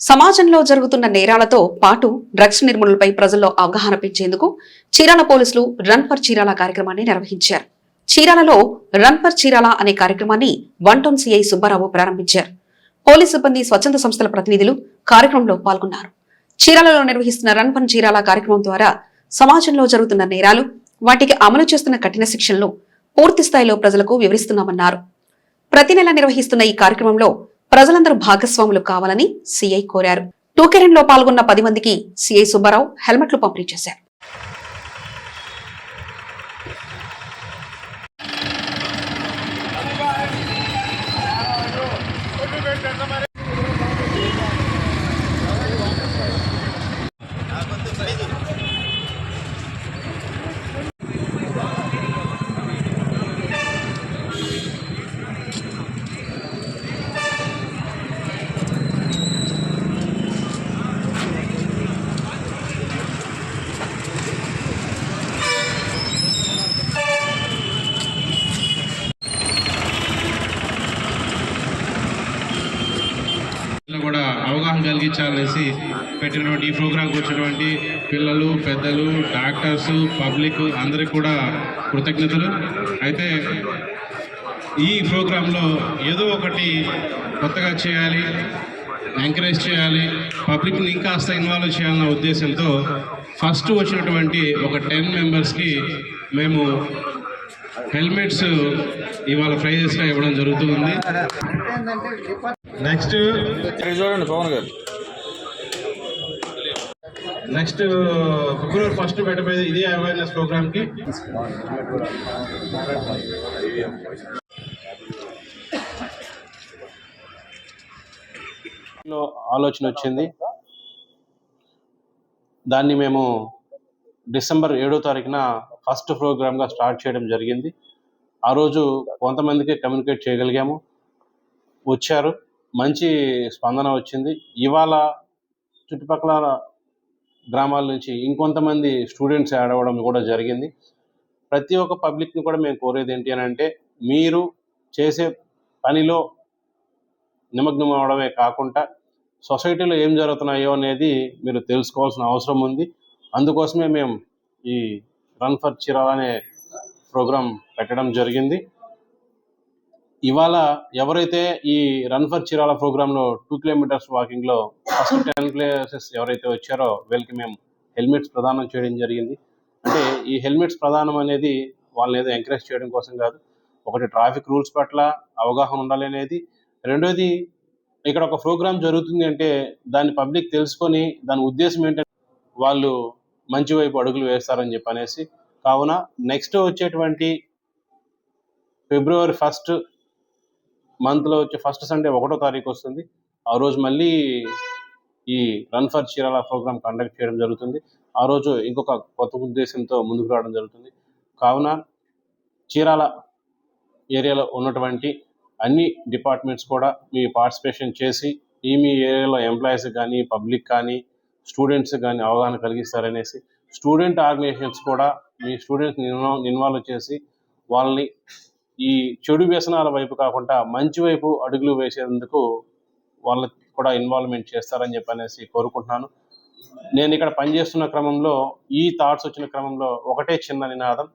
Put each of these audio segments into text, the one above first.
సమాజంలో జరుగుతున్న నేరాలతో పాటు డ్రగ్స్ నిర్మూలనపై ప్రజల్లో అవగాహన పెంచేందుకు చీరాల పోలీసులు రన్ ఫర్ చీరాల కార్యక్రమాన్ని నిర్వహించారు. చీరాలలో రన్ ఫర్ చీరాల అనే కార్యక్రమాన్ని వన్ టౌన్ సిఐ సుబ్బారావు ప్రారంభించారు. పోలీస్ సిబ్బంది స్వచ్ఛంద సంస్థల ప్రతినిధులు కార్యక్రమంలో పాల్గొన్నారు. చీరాలలో నిర్వహిస్తున్న రన్ ఫర్ చీరాల కార్యక్రమం ద్వారా సమాజంలో జరుగుతున్న నేరాలు వాటికి అమలు చేస్తున్న కఠిన శిక్షలను పూర్తి స్థాయిలో ప్రజలకు వివరిస్తున్నామన్నారు. ప్రతి నెల నిర్వహిస్తున్న ఈ కార్యక్రమంలో ప్రజలందరూ భాగస్వాములు కావాలని సీఐ కోరారు. టూకెరన్లో పాల్గొన్న పది మందికి సీఐ సుబ్బారావు హెల్మెట్లు పంపిణీ చేశారు. కలిగించాలనేసి పెట్టినటువంటి ఈ ప్రోగ్రాంకి వచ్చినటువంటి పిల్లలు పెద్దలు డాక్టర్స్ పబ్లిక్ అందరికి కూడా కృతజ్ఞతలు. అయితే ఈ ప్రోగ్రాంలో ఏదో ఒకటి కొత్తగా చేయాలి ఎంకరేజ్ చేయాలి పబ్లిక్ని ఇంకా ఇన్వాల్వ్ చేయాలన్న ఉద్దేశంతో ఫస్ట్ వచ్చినటువంటి ఒక టెన్ మెంబర్స్కి మేము హెల్మెట్స్ ఇవాళ ప్రైజెస్గా ఇవ్వడం జరుగుతుంది నెక్స్ట్ చూడండి పవన్ గారు. నెక్స్ట్ ఫిబ్రవరి ఫస్ట్ పెట్టబోయేది ఇదే అవేర్నెస్ ప్రోగ్రామ్కి. ఆలోచన వచ్చింది. దాన్ని మేము డిసెంబర్ ఏడో తారీఖున ఫస్ట్ ప్రోగ్రామ్గా స్టార్ట్ చేయడం జరిగింది. ఆ రోజు కొంతమందికి కమ్యూనికేట్ చేయగలిగాము. వచ్చారు. మంచి స్పందన వచ్చింది. ఇవాళ చుట్టుపక్కల గ్రామాల నుంచి ఇంకొంతమంది స్టూడెంట్స్ యాడ్ అవ్వడం కూడా జరిగింది. ప్రతి ఒక్క పబ్లిక్ని కూడా మేము కోరేది ఏంటి అని అంటే మీరు చేసే పనిలో నిమగ్నం అవడమే కాకుండా సొసైటీలో ఏం జరుగుతున్నాయో అనేది మీరు తెలుసుకోవాల్సిన అవసరం ఉంది. అందుకోసమే మేము ఈ రన్ ఫర్ చిరా అనే ప్రోగ్రాం పెట్టడం జరిగింది. ఇవాళ ఎవరైతే ఈ రన్ ఫర్ చిరాల ప్రోగ్రాంలో టూ కిలోమీటర్స్ వాకింగ్లో ఫస్ట్ టెన్ ప్లేసెస్ ఎవరైతే వచ్చారో వీళ్ళకి మేము హెల్మెట్స్ ప్రదానం చేయడం జరిగింది. అంటే ఈ హెల్మెట్స్ ప్రదానం అనేది వాళ్ళని ఏదో ఎంకరేజ్ చేయడం కోసం కాదు. ఒకటి ట్రాఫిక్ రూల్స్ పట్ల అవగాహన ఉండాలి అనేది. రెండోది ఇక్కడ ఒక ప్రోగ్రామ్ జరుగుతుంది అంటే దాన్ని పబ్లిక్ తెలుసుకొని దాని ఉద్దేశం ఏంటంటే వాళ్ళు మంచి వైపు అడుగులు వేస్తారని చెప్పి అనేసి కావున నెక్స్ట్ వచ్చేటువంటి ఫిబ్రవరి ఫస్ట్ మంత్లో వచ్చే ఫస్ట్ సండే ఒకటో తారీఖు వస్తుంది. ఆ రోజు మళ్ళీ ఈ run for Chirala program conduct చేయడం జరుగుతుంది. ఆ రోజు ఇంకొక కొత్త ఉద్దేశంతో ముందుకు రావడం జరుగుతుంది. కావున చీరాల ఏరియాలో ఉన్నటువంటి అన్ని డిపార్ట్మెంట్స్ కూడా మీ పార్టిసిపేషన్ చేసి ఈ మీ ఏరియాలో ఎంప్లాయీస్ కానీ పబ్లిక్ కానీ స్టూడెంట్స్ కానీ అవగాహన కలిగిస్తారనేసి స్టూడెంట్ ఆర్గనైజేషన్స్ కూడా మీ స్టూడెంట్స్ ఇన్వాల్వ్ చేసి వాళ్ళని ఈ చెడు వ్యసనాల వైపు కాకుండా మంచి వైపు అడుగులు వేసేందుకు వాళ్ళకి కూడా ఇన్వాల్వ్మెంట్ చేస్తారని చెప్పి అనేసి కోరుకుంటున్నాను. నేను ఇక్కడ పనిచేస్తున్న క్రమంలో ఈ థాట్స్ వచ్చిన క్రమంలో ఒకటే చిన్న నినాదం.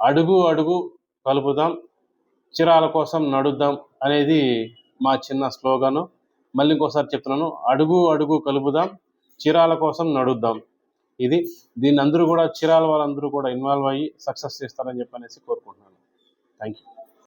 అడుగు అడుగు కలుపుదాం చిరాల కోసం నడుద్దాం అనేది మా చిన్న స్లోగను. మళ్ళీ ఇంకోసారి చెప్తున్నాను అడుగు అడుగు కలుపుదాం చిరాల కోసం నడుద్దాం. ఇది దీన్ని అందరూ కూడా చిరాల వాళ్ళందరూ కూడా ఇన్వాల్వ్ అయ్యి సక్సెస్ చేస్తారని చెప్పనేసి కోరుకుంటున్నాను. Thank you.